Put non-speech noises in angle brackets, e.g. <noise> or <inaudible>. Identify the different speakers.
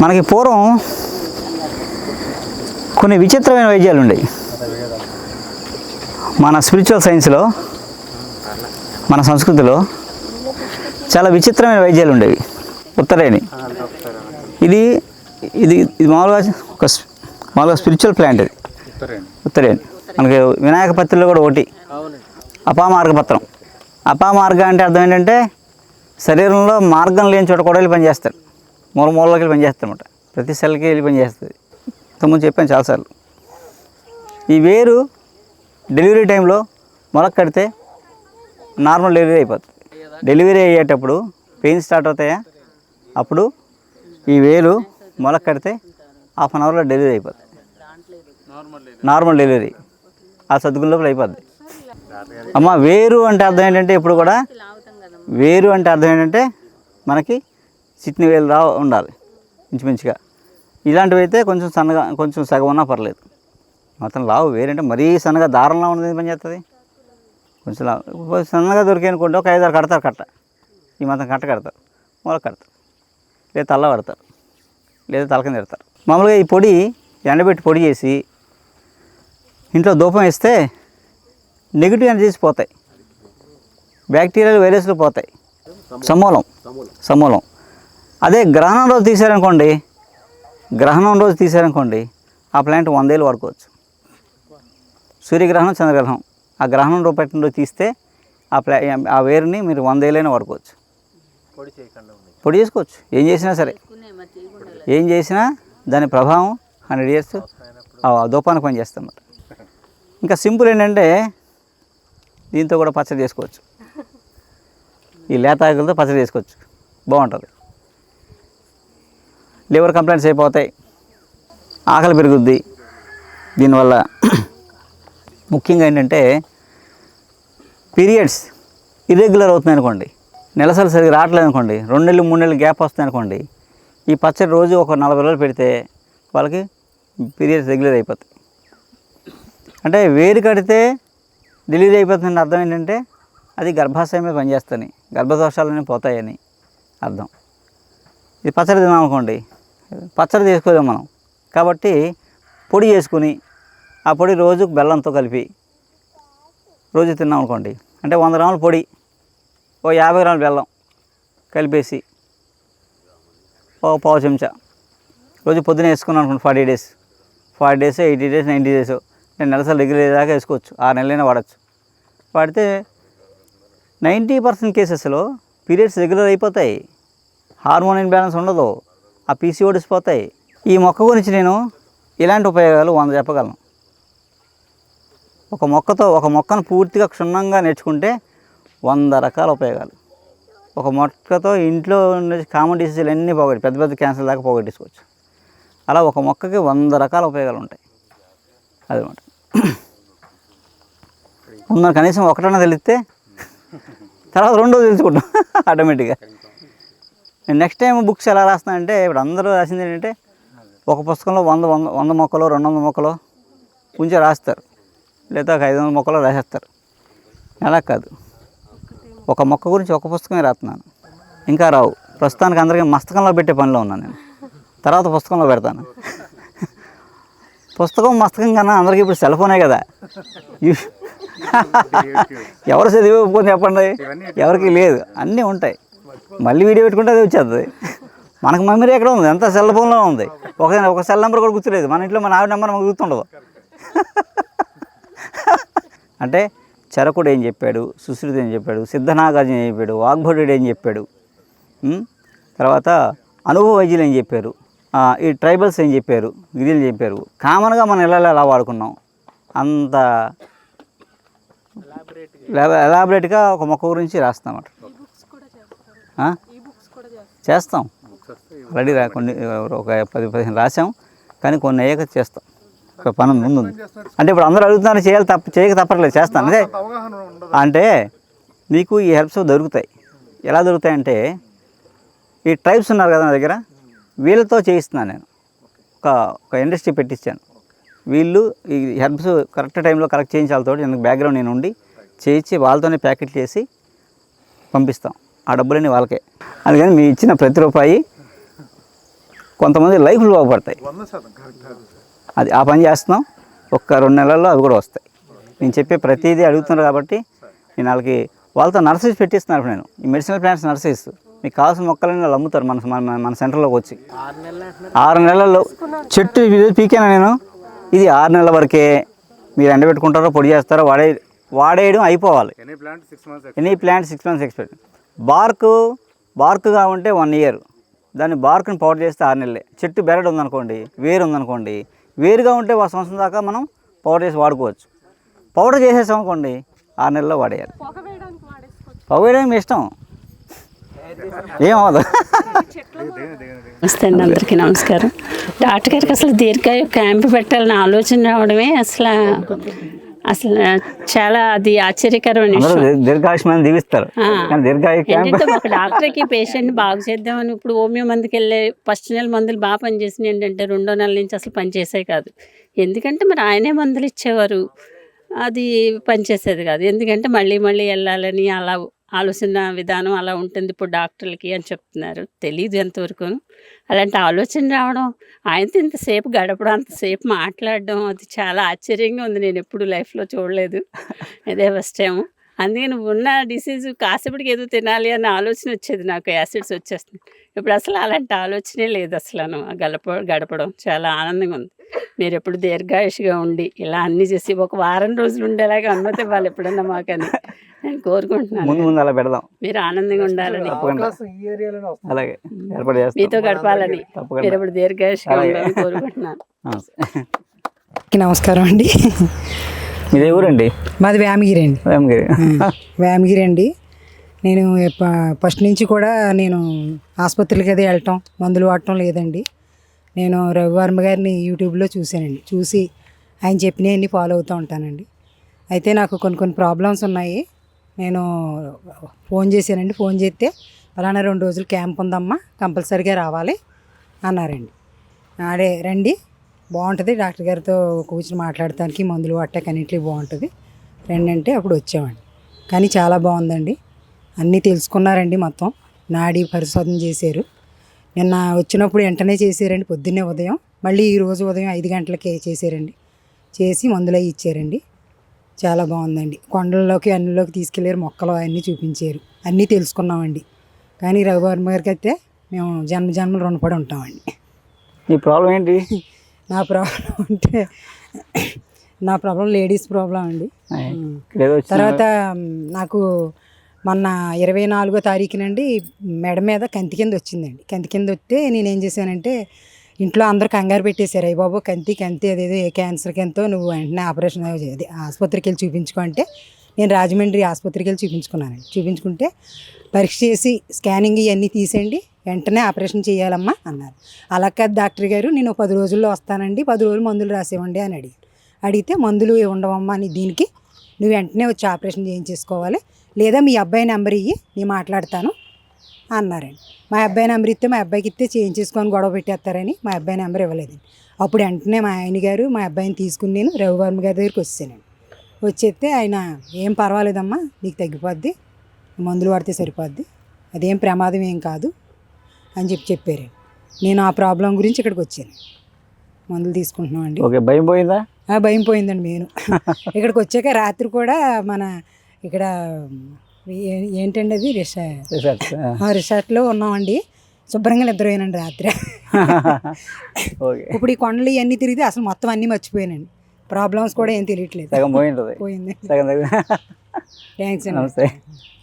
Speaker 1: మనకి పూర్వం కొన్ని విచిత్రమైన వైద్యాలు ఉండేవి మన స్పిరిచువల్ సైన్స్లో మన సంస్కృతిలో చాలా విచిత్రమైన వైద్యాలు ఉండేవి ఉత్తరాయణి ఇది ఇది ఇది మామూలుగా ఒక మామూలుగా స్పిరిచువల్ ప్లాంట్ ఇది ఉత్తరేని మనకి వినాయక పత్రిలో కూడా ఒకటి. అపామార్గ పత్రం అపామార్గ అంటే అర్థం ఏంటంటే శరీరంలో మార్గం లేని చోట కూడా వెళ్ళి పనిచేస్తాడు మూల మూలలోకి వెళ్ళి పనిచేస్తాడు అనమాట ప్రతి సెల్కి వెళ్ళి పనిచేస్తుంది. ఇంతకుముందు చెప్పాను చాలాసార్లు. ఈ వేరు డెలివరీ టైంలో మొలక కడితే నార్మల్ డెలివరీ అయిపోతుంది. డెలివరీ అయ్యేటప్పుడు పెయిన్ స్టార్ట్ అవుతాయా? అప్పుడు ఈ వేలు మొలక కడితే హాఫ్ అన్ అవర్లో డెలివరీ అయిపోతుంది నార్మల్ డెలివరీ. ఆ సర్దుకుల లోపల అయిపోద్ది. అమ్మ వేరు అంటే అర్థం ఏంటంటే ఇప్పుడు కూడా వేరు అంటే అర్థం ఏంటంటే మనకి చిట్ని వేలు రా ఉండాలి ఇంచుమించుగా. ఇలాంటివి అయితే కొంచెం సన్నగా కొంచెం సగం ఉన్నా పర్లేదు. మొత్తం లావు వేరంటే మరీ సన్నగా దారంలో ఉన్నది పని చేస్తుంది కొంచెం లావు. సన్నగా దొరికాయి అనుకోండి ఒక ఐదారు కడతారు కట్ట. ఈ మాత్రం కట్ట కడతారు. మూల కడతారు. లేదా తల్ల పడతారు. లేదా తలకింద పెడతారు. మామూలుగా ఈ పొడి ఎండబెట్టి పొడి చేసి ఇంట్లో ధూపం వేస్తే నెగిటివ్ ఎనర్జీస్ పోతాయి. బ్యాక్టీరియాలు వైరస్లు పోతాయి. సమూలం. సమూలం. అదే గ్రహణం రోజు తీసారనుకోండి గ్రహణం రోజు తీసారనుకోండి ఆ ప్లాంట్ వందేళ్ళు వాడుకోవచ్చు. సూర్యగ్రహణం చంద్రగ్రహణం. ఆ గ్రహణం రోజు పెట్టిన రోజు తీస్తే ఆ ప్లా ఆ వేరుని మీరు వందేళ్ళైనా వాడుకోవచ్చు. పొడి చేసుకోవచ్చు. ఏం చేసినా సరే. ఏం చేసినా దాని ప్రభావం హండ్రెడ్ ఇయర్స్ దూపానికి పని చేస్తాం అన్నమాట ఇంకా సింపుల్ ఏంటంటే దీంతో కూడా పచ్చడి చేసుకోవచ్చు. ఈ లేత ఆకులతో పచ్చడి చేసుకోవచ్చు. బాగుంటుంది. లివర్ కంప్లైంట్స్ అయిపోతాయి. ఆకలి పెరుగుద్ది. దీనివల్ల <clears throat> ముఖ్యంగా ఏంటంటే పీరియడ్స్ ఇర్రెగ్యులర్ అవుతున్నాయి అనుకోండి. నెలసరి సరిగ్గా రావట్లేదు అనుకోండి. రెండు నెలలు మూడు నెలలు గ్యాప్ వస్తుంది అనుకోండి. ఈ పచ్చడి రోజు ఒక నలభై రోజులు పెడితే వాళ్ళకి పీరియడ్స్ రెగ్యులర్ అయిపోతాయి. అంటే వేరు కడితే డెలివరీ అయిపోతుందని అర్థం ఏంటంటే అది గర్భాశయం మీద పనిచేస్తాయని గర్భదోషాలన్నీ పోతాయని అర్థం. ఇది పచ్చడి తిన్నాం అనుకోండి. పచ్చడి చేసుకోలేము మనం. కాబట్టి పొడి చేసుకుని ఆ పొడి రోజు బెల్లంతో కలిపి రోజు తిన్నాం అనుకోండి. అంటే వంద గ్రాముల పొడి ఓ యాభై గ్రాముల బెల్లం కలిపేసి ఓ పావు చెంచా రోజు పొద్దున వేసుకున్నాం అనుకోండి forty days. Forty days eighty days ninety days నేను నెలసరి రెగ్యులర్ దాకా వేసుకోవచ్చు. ఆరు నెలలైనా వాడచ్చు. వాడితే నైంటీ పర్సెంట్ కేసెస్లో పీరియడ్స్ రెగ్యులర్ అయిపోతాయి. హార్మోన్ ఇన్బ్యాలెన్స్ ఉండదు. ఆ పీసీ ఓడిసిపోతాయి. ఈ మొక్క గురించి నేను ఇలాంటి ఉపయోగాలు వంద చెప్పగలను. ఒక మొక్కతో ఒక మొక్కను పూర్తిగా క్షుణ్ణంగా నేర్చుకుంటే వంద రకాల ఉపయోగాలు. ఒక మొక్కతో ఇంట్లో ఉండే కామన్ డిసీజులు అన్నీ పోగొట్టి పెద్ద పెద్ద క్యాన్సర్ దాకా పోగొట్టేసుకోవచ్చు. అలా ఒక మొక్కకి వంద రకాల ఉపయోగాలు ఉంటాయి. అదనమాట ముందు కనీసం ఒకటన్నా తెలిస్తే తర్వాత రెండో తెలుసుకుంటాం. <laughs> ఆటోమేటిక్గా నెక్స్ట్ టైం బుక్స్ ఎలా రాస్తానంటే ఇప్పుడు అందరూ రాసింది ఏంటంటే ఒక పుస్తకంలో వంద వంద వంద మొక్కలు రెండు వందల మొక్కలు కొంచెం రాస్తారు. లేదా ఒక ఐదు వందల మొక్కలు రాసేస్తారు. అలా కాదు. ఒక మొక్క గురించి ఒక పుస్తకమే రాస్తున్నాను. ఇంకా రావు. ప్రస్తుతానికి అందరికీ మస్తకంలో పెట్టే పనిలో ఉన్నాను నేను. తర్వాత పుస్తకంలో పెడతాను. పుస్తకం మస్తకం కన్నా అందరికీ ఇప్పుడు సెల్ ఫోనే కదా. యు- <laughs> ఎవరు చదివిపోతే చెప్పండి. ఎవరికి లేదు. అన్నీ ఉంటాయి. మళ్ళీ వీడియో పెట్టుకుంటే అది వచ్చేస్తుంది మనకు మెమరీ ఎక్కడ ఉంది? అంతా సెల్ ఫోన్లో ఉంది. ఒక ఒక సెల్ నెంబర్ కూడా గుర్తులేదు. మన ఇంట్లో మన ఆవిడ నెంబర్ మనకు గుర్తుండదు. అంటే చరకుడు ఏం చెప్పాడు? సుశ్రుతి ఏం చెప్పాడు? సిద్ధనాగార్జున ఏం చెప్పాడు? వాగ్భటుడు ఏం చెప్పాడు? తర్వాత అనుభవ వైద్యులు ఏం చెప్పారు? ఈ ట్రైబల్స్ ఏం చెప్పారు? గిరిజనులు చెప్పారు? కామన్గా మనం ఎలా ఎలా వాడుకున్నాం? అంత ఎలాబరేట్గా ఒక మొక్క గురించి రాస్తాం అన్నమాట. ఆ? చేస్తాం. ఆల్రెడీ రా కొన్ని ఒక పది పదిహేను రాసాం కానీ కొన్ని అయ్యాక చేస్తాం. ఒక పని ముందు ఉంది. అంటే ఇప్పుడు అందరూ అడుగుతున్నారు చేయాలి తప్ప చేయక తప్పట్లేదు చేస్తాను. అదే అంటే మీకు ఈ హెల్ప్స్ దొరుకుతాయి. ఎలా దొరుకుతాయంటే ఈ ట్రైబ్స్ ఉన్నారు కదా నా దగ్గర వీళ్ళతో చేయిస్తున్నాను నేను. ఒక ఒక ఇండస్ట్రీ పెట్టించాను. వీళ్ళు ఈ హెర్బ్స్ కరెక్ట్ టైంలో కరెక్ట్ చేయించాలతో నాకు బ్యాక్గ్రౌండ్ నేను ఉండి చేయించి వాళ్ళతోనే ప్యాకెట్ చేసి పంపిస్తాం. ఆ డబ్బులన్నీ వాళ్ళకే. అందుకని మీ ఇచ్చిన ప్రతి రూపాయి కొంతమంది లైఫ్లు బాగుపడతాయి. అది ఆ పని చేస్తున్నాం. ఒక్క రెండు నెలల్లో అవి కూడా వస్తాయి. నేను చెప్పే ప్రతిదీ అడుగుతున్నారు కాబట్టి నేను వాళ్ళకి వాళ్ళతో నర్సరీస్ పెట్టిస్తున్నాను ఇప్పుడు నేను. ఈ మెడిసినల్ ప్లాంట్స్ నర్సరీస్. మీకు కావాల్సిన మొక్కలన్నీ వాళ్ళు అమ్ముతారు మన మన మన సెంటర్లోకి వచ్చి. ఆరు నెలల్లో చెట్టు ఇది పీకేనా నేను? ఇది ఆరు నెలల వరకే మీరు ఎండబెట్టుకుంటారో పొడి చేస్తారో వాడే వాడేయడం అయిపోవాలి.
Speaker 2: Any plant six months
Speaker 1: any plant six months expect bark బార్క్గా ఉంటే వన్ ఇయర్ దాన్ని బార్క్ని పౌడర్ చేస్తే ఆరు నెలలే. చెట్టు బెరడు ఉందనుకోండి వేరు ఉందనుకోండి వేరుగా ఉంటే ఒక సంవత్సరం దాకా మనం పౌడర్ చేసి వాడుకోవచ్చు. పౌడర్ చేసేసాం అనుకోండి ఆరు నెలల్లో వాడేయాలి. పొగ వేయడం మీ ఇష్టం? ఏమవదు
Speaker 3: నమస్తే అండి అందరికీ నమస్కారం. డాక్టర్ గారికి అసలు దీర్ఘాయు క్యాంప్ పెట్టాలని ఆలోచన రావడమే అసలు అసలు చాలా అది ఆశ్చర్యకరమైన
Speaker 1: దీర్ఘాయుష్మాన్ని దీవిస్తారు
Speaker 3: డాక్టర్కి పేషెంట్ని బాగు చేద్దామని ఇప్పుడు హోమియో మందుకి వెళ్ళే ఫస్ట్ నెల మందులు బాగా పనిచేసినాయి ఏంటంటే రెండో నెల నుంచి అసలు పనిచేసే కాదు. ఎందుకంటే మరి ఆయనే మందులు ఇచ్చేవారు. అది పనిచేసేది కాదు. ఎందుకంటే మళ్ళీ మళ్ళీ వెళ్ళాలని అలా ఆలోచన విధానం అలా ఉంటుంది ఇప్పుడు డాక్టర్లకి అని చెప్తున్నారు. తెలియదు ఎంతవరకు అలాంటి ఆలోచన రావడం ఆయనతో ఇంతసేపు గడపడం అంతసేపు మాట్లాడడం అది చాలా ఆశ్చర్యంగా ఉంది. నేను ఎప్పుడు లైఫ్లో చూడలేదు. ఇదే ఫస్ట్ టైం అందుకే నువ్వు ఉన్న డిసీజ్ కాసేపటికి ఏదో తినాలి అన్న ఆలోచన వచ్చేది నాకు. యాసిడ్స్ వచ్చేస్తుంది ఇప్పుడు అసలు అలాంటి ఆలోచనే లేదు అసలు గడప గడపడం చాలా ఆనందంగా ఉంది. మీరు ఎప్పుడు దీర్ఘాయుషిగా ఉండి ఇలా అన్ని చేసి ఒక వారం రోజులు ఉండేలాగా అనుమతి ఇవ్వాలి ఎప్పుడన్నా మాకని. నేను కోరుకుంటున్నాను.
Speaker 1: ముందు ముందు అలా పెడదాం.
Speaker 3: మీరు ఆనందంగా ఉండాలని.
Speaker 1: అలాగే ఏర్పాటు చేస్తాం.
Speaker 3: మీతో గడపాలని. మీరు దీర్ఘాయుషిగా కోరుకుంటున్నాను.
Speaker 4: కి నమస్కారం అండి.
Speaker 1: మీదే ఊరండి
Speaker 4: మాది వేమగిరి అండి.
Speaker 1: వేమగిరి
Speaker 4: వేమగిరి అండి. నేను ఫస్ట్ నుంచి కూడా నేను ఆసుపత్రికి అది వెళ్ళటం మందులు వాడటం లేదండి. నేను రవివర్మ గారిని యూట్యూబ్లో చూశానండి. చూసి ఆయన చెప్పినవన్నీ ఫాలో అవుతూ ఉంటానండి. అయితే నాకు కొన్ని కొన్ని ప్రాబ్లమ్స్ ఉన్నాయి. నేను ఫోన్ చేశానండి. ఫోన్ చేస్తే అలానే రెండు రోజులు క్యాంప్ ఉందమ్మా కంపల్సరీగా రావాలి అన్నారండి. అదే రండి బాగుంటుంది. డాక్టర్ గారితో కూర్చుని మాట్లాడటానికి మందులు వాడటానికి అన్నింటికి బాగుంటుంది. రండి అంటే అప్పుడు వచ్చామండి. కానీ చాలా బాగుందండి. అన్నీ తెలుసుకున్నారండి మొత్తం. నాడీ పరిశోధన చేశారు. నిన్న వచ్చినప్పుడు వెంటనే చేశారండి పొద్దున్నే ఉదయం. మళ్ళీ ఈరోజు ఉదయం ఐదు గంటలకే చేశారండి. చేసి మందులు అవి ఇచ్చారండి. చాలా బాగుందండి. కొండల్లోకి అన్నిలోకి తీసుకెళ్ళారు మొక్కలు అన్నీ చూపించారు. అన్నీ తెలుసుకున్నామండి. కానీ రఘువర్మ గారికి అయితే మేము జన్మ జన్మలు రుణపడి ఉంటామండి.
Speaker 1: మీ ప్రాబ్లం ఏంటి?
Speaker 4: నా ప్రాబ్లం అంటే నా ప్రాబ్లం లేడీస్ ప్రాబ్లం అండి. తర్వాత నాకు మొన్న ఇరవై నాలుగో తారీఖునండి మెడ మీద కంతి కింద వచ్చిందండి. కంతి కింద వస్తే నేను ఏం చేశానంటే ఇంట్లో అందరూ కంగారు పెట్టేశారు. అయ్యబాబు కంతి కంతి అదేదో ఏ క్యాన్సర్కి ఎంతో నువ్వు వెంటనే ఆపరేషన్ అది ఆసుపత్రికి వెళ్ళి చూపించుకో అంటే నేను రాజమండ్రి ఆసుపత్రికి వెళ్ళి చూపించుకున్నానండి. చూపించుకుంటే పరీక్ష చేసి స్కానింగ్ ఇవన్నీ తీసేయండి వెంటనే ఆపరేషన్ చేయాలమ్మా అన్నారు. అలా కాదు డాక్టర్ గారు నేను పది రోజుల్లో వస్తానండి పది రోజులు మందులు రాసేవ్వండి అని అడిగారు. అడిగితే మందులు ఉండవమ్మా అని దీనికి నువ్వు వెంటనే వచ్చి ఆపరేషన్ చేయించేసుకోవాలి. లేదా మీ అబ్బాయి నెంబర్ ఇయ్యి నేను మాట్లాడతాను. అన్నారండి. మా అబ్బాయి నెంబర్ ఇస్తే మా అబ్బాయికి ఇస్తే చేయించేసుకొని గొడవ పెట్టేస్తారని మా అబ్బాయి నెంబర్ ఇవ్వలేదండి. అప్పుడు వెంటనే మా ఆయన గారు మా అబ్బాయిని తీసుకుని నేను రవివర్మ గారి దగ్గరికి వచ్చానండి వచ్చేస్తే ఆయన ఏం పర్వాలేదమ్మా నీకు తగ్గిపోద్ది మందులు వాడితే సరిపోద్ది అదేం ప్రమాదం ఏం కాదు అని చెప్పి చెప్పారండి నేను ఆ ప్రాబ్లం గురించి ఇక్కడికి వచ్చాను. మందులు తీసుకుంటున్నామండి
Speaker 1: ఓకే భయం పోయిందా?
Speaker 4: భయం పోయిందండి నేను. <laughs> ఇక్కడికి వచ్చాక రాత్రి కూడా మన ఇక్కడ ఏంటండి అది రిసా
Speaker 1: రిసర్చ్
Speaker 4: ఆ రిసార్ట్లో ఉన్నామండి. శుభ్రంగా నిద్రపోయానండి రాత్రి. ఇప్పుడు ఈ కొండలు ఇవన్నీ తిరిగితే అసలు మొత్తం అన్నీ మర్చిపోయానండి. ప్రాబ్లమ్స్ కూడా ఏం తెలియట్లేదు. పోయింది. థ్యాంక్స్ అండి.
Speaker 1: నమస్తే.